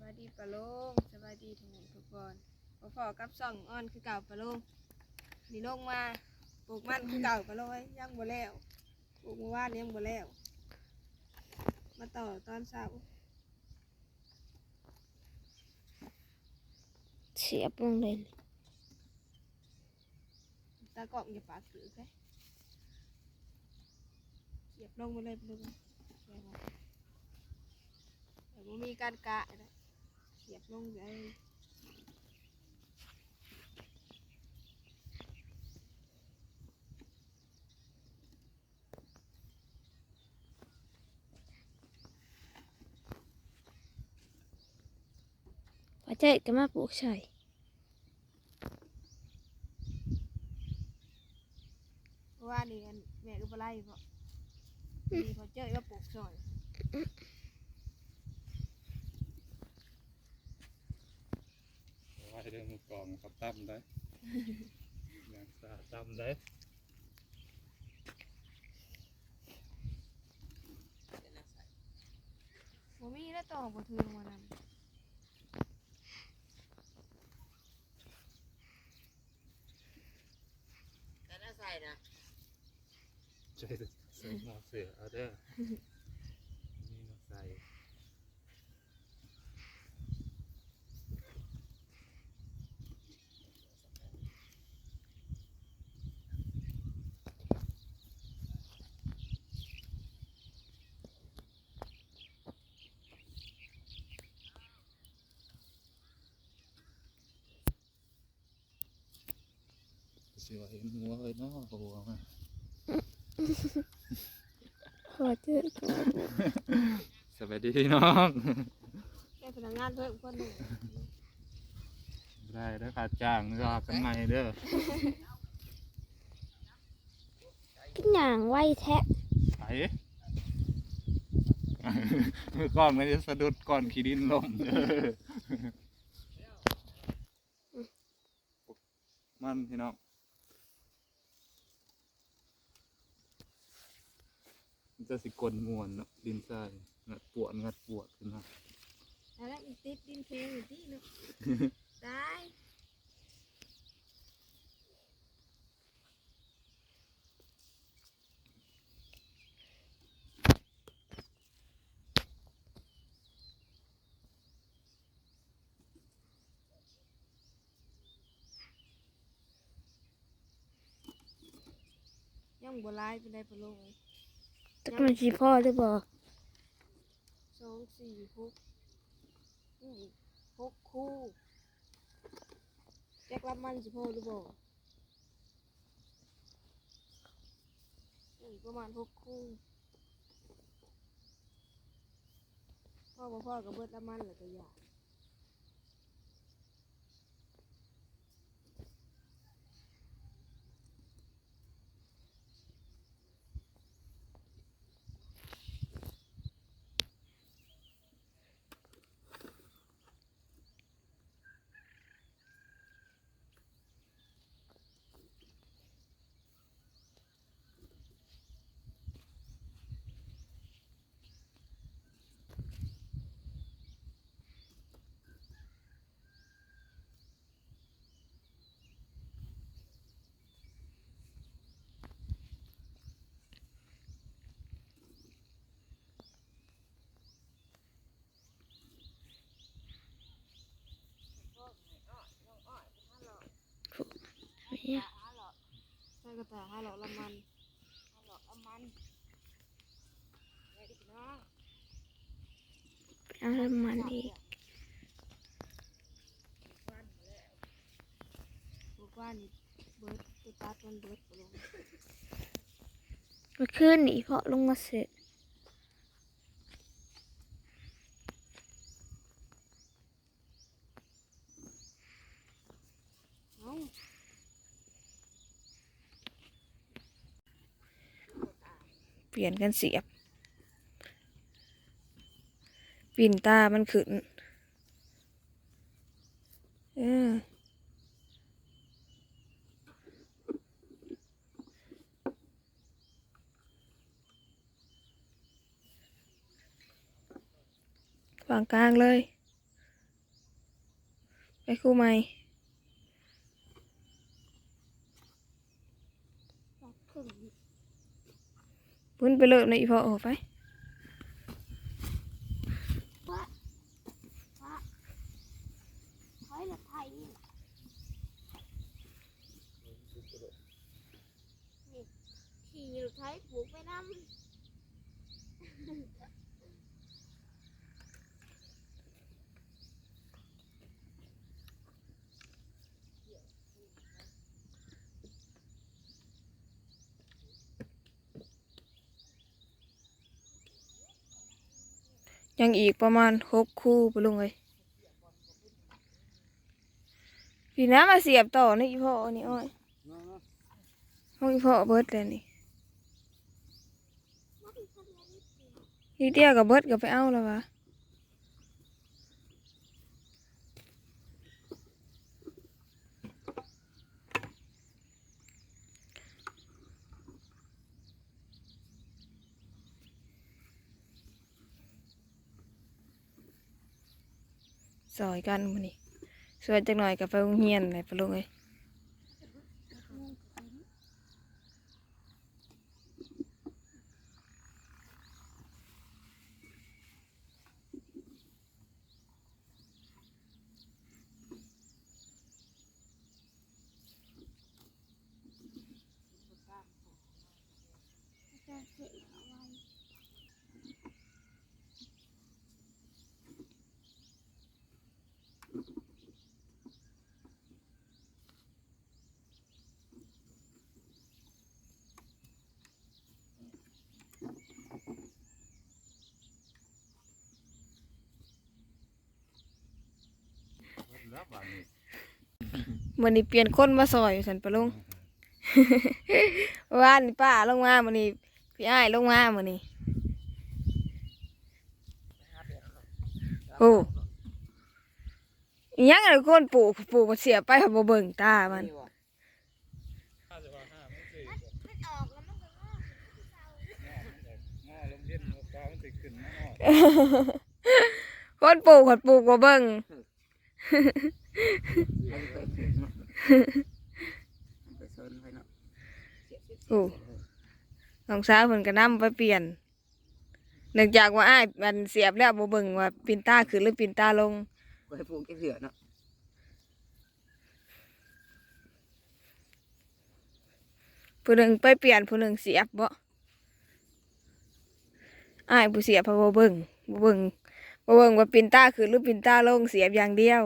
บายดีปะลุงสบายดีทุกคนทุกคนพอพอกับซ่องอ้อนคือเก่าปะลุงนี่ลงมาปลูกมันคือเก่าปะลุงเอ้ยยังบ่แล้วปลูกเมื่อวานนี้ยังบ่แล้ว มาต่อตอนเช้าเสียบลงเลยตากล้องอย่าปากถือไปเสียบลงมาเลยปะลุงเสียบมาแต่บ่มีการกะนะเสียบลงเลยพอใจก็มาปลูกใส่เพราะว่านี่อันแม่ก็บ่ไล่เพราะนี่พอเจอก็ปลูกซอย ไว้ เรื่องกองครับตั้มได้ยังสาตั้มได้บ่มีแล้วต่อบ่ถือลงมานำแต่น่าใส่นะใจเสือมาเสือเอาเด้อนี่มาใส่ เสือเห็นหัวเลยเนาะหัวมาพอเจอก็สวัสดีน้องได้พนักงานเพิ่มคนหนึงได้แล้วขาดจ้างรอกันใหม่เด้อกินอย่างไวแท้ไปเมื่อก่อนมันจะสะดุดก่อนขีดินลมเด้อมันพี่น้องมัน จะสิกลมวนเนาะดินทรายงัดปวดงัดปวดขึ้นมาแล้วอีกติดดินเพลงอยู่ที่เนาะได้ยังบ่ร้ายไปได้ปะลง ตักมันสีพ่อหรือบ่สองสี่หกนี่อีกหกคู่แจ็ครับมันสิพ่อหรือบ่นี่ประมาณหกคู่พ่อบ่พ่อกับเบิดละมันแล้วก็อยาก เนี่ย ใส่ กระตายห้าหลอกละมันห้าหลอกละมันไว้ดิพี่น้องเอาน้ำมันอีกบอกว่านี่เบิร์ดตัดมันเบิร์ดลงเมื่อคืนนี่เพาะลงมาเสร็จ เอ้า เป ลี่ยนกันเสียบปิ่นตามันขึ้นเออวางกลางเลย ไปคู่ใหม่ บอกถึง พื้นไปเลยในอีพอโอ้ไปว่าว่อยู่ไทยปลูกไปน้ำ ยังอีกประมาณหกคู่ไปลุงเลยพี่น้ามาเสียบต่อในอีพอนี่อ้อยห้องอีพอเบิดเลยนี่ที่เดียวกับเบิดก็ไปเอาแล้ววะ ซอยกันมันนี่สวยจักหน่อยกับไปโรงเรียนเลยไปลงเลยจะเสียเอาไว้ แล้วบานนี้มันนี่เปลี่ยนคนมาซอยฉันไปลุงว่านนี่ป้าลงมามันนี่พี่อ้ายลงมามันนี่โอ้ยังอะไรคนปลูกปลูกมันเสียไปเขาบ่เบิ่งตามันคนปลูกคนปลูกบ่เบิ่ง โอ้น้องสาวเพิ่นก็นำไปเปลี่ยนเนื่องจากว่าอ้ายมันเสียบแล้วบ่เบิ่งว่าปินตาขึ้นหรือปินตาลงไปปลูกเก็บเสือเนาะผู้หนึ่งไปเปลี่ยนผู้หนึ่งเสียบบ่อ้ายผู้เสียบเพราะบ่เบิ่งบ่เบิ่ง บ่เบิ่งว่าปินตาขึ้นหรือปินตาลงเสียบอย่างเดียว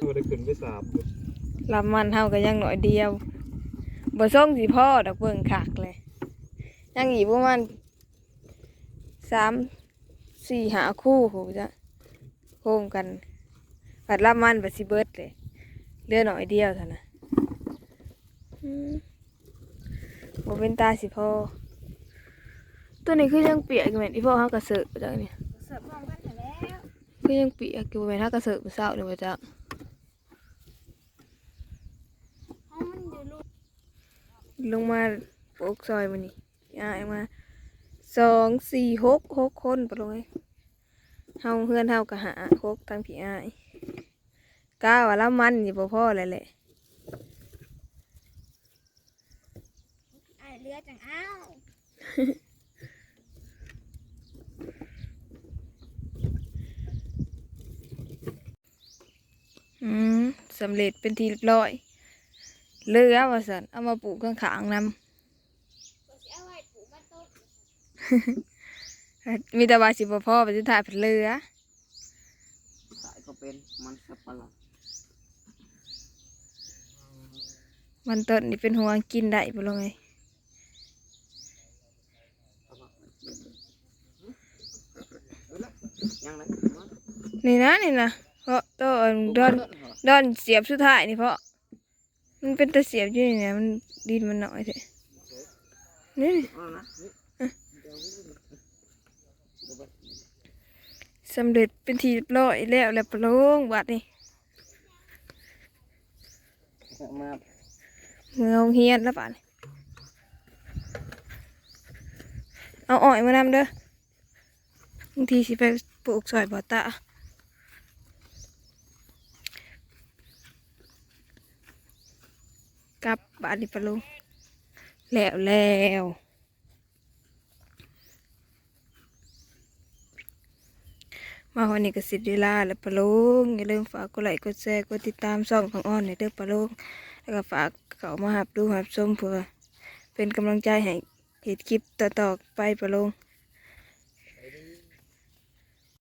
ตัวได้ขึ้นไปสาบลำมันเฮาก็ยังหน่อยเดียวบ่ส่งสิพ่อดอกเบิ่งคักเลยยังอีกประมาณสามสี่หาคู่โหจ้ะโฮมกันผัดลำมันบัดสิเบิดเลย เหลือหน่อยเดียวเท่านั้นอืมบ่เป็นตาสิพ่อ ตัวนี้คือยังเปียกอยู่แม่นอีพ่อเฮากระเสือกจังเนี่ยเสิร์ฟพร้อมกันแต่แล้วคือยังเปียกอยู่แม่นเฮากระเสือกมื้อเช้านี่บ่จักเพราะมันอยู่ลูกลงมาปลูกซอยมันนี่ย้ายมาสองสี่หกหกคนปะลงเอ้ยเฮาเพื่อนเฮาก็หาหกทั้งพี่อ้าย ก้าว่าละมันนี่บ่พอเลยแหละไอายเรือจังอ้าวอืมสำเร็จเป็นทีเรียบร้อยเหลือว่าสันเอามาปลูกข้างๆนก็สิเอาไว้ปลูกมันต้นำมีแต่ว่าสิบ่พอไปสุดท้ายเป็นเหลือสายก็เป็นมันสับปะหลัง มันต้นนี่เป็นหัวกินได้ปะลงเอ้ยเอามายังไงนี่นะนี่นะเพราะต้นดอนดอนเสียบสุดท้ายนี่เพราะ มันเป็นตะเสียบอยู่นี่เนี่ยมันดินมันหน่อยเถอะนี่สำเร็จเป็นทีเรียบร้อยแล้วแล้วปลงบัดนี่ มา เงาเฮียนแล้วป่ะเอาอ้อยมานำเด้อบางทีสิไปปลูกซอยบ่อตากลับบ้านนี่ปะลุงแล้วแล้วมาวันนี้ก็สิได้ลาแล้วปะลุงอย่าลืมฝากกดไลค์กดแชร์กดติดตามช่องของอ้อนในเด้อปะลุง แล้วก็ฝากเขามาหับดูหับชมเพื่อเป็นกำลังใจให้เหตุคลิปต่อๆไปปะลง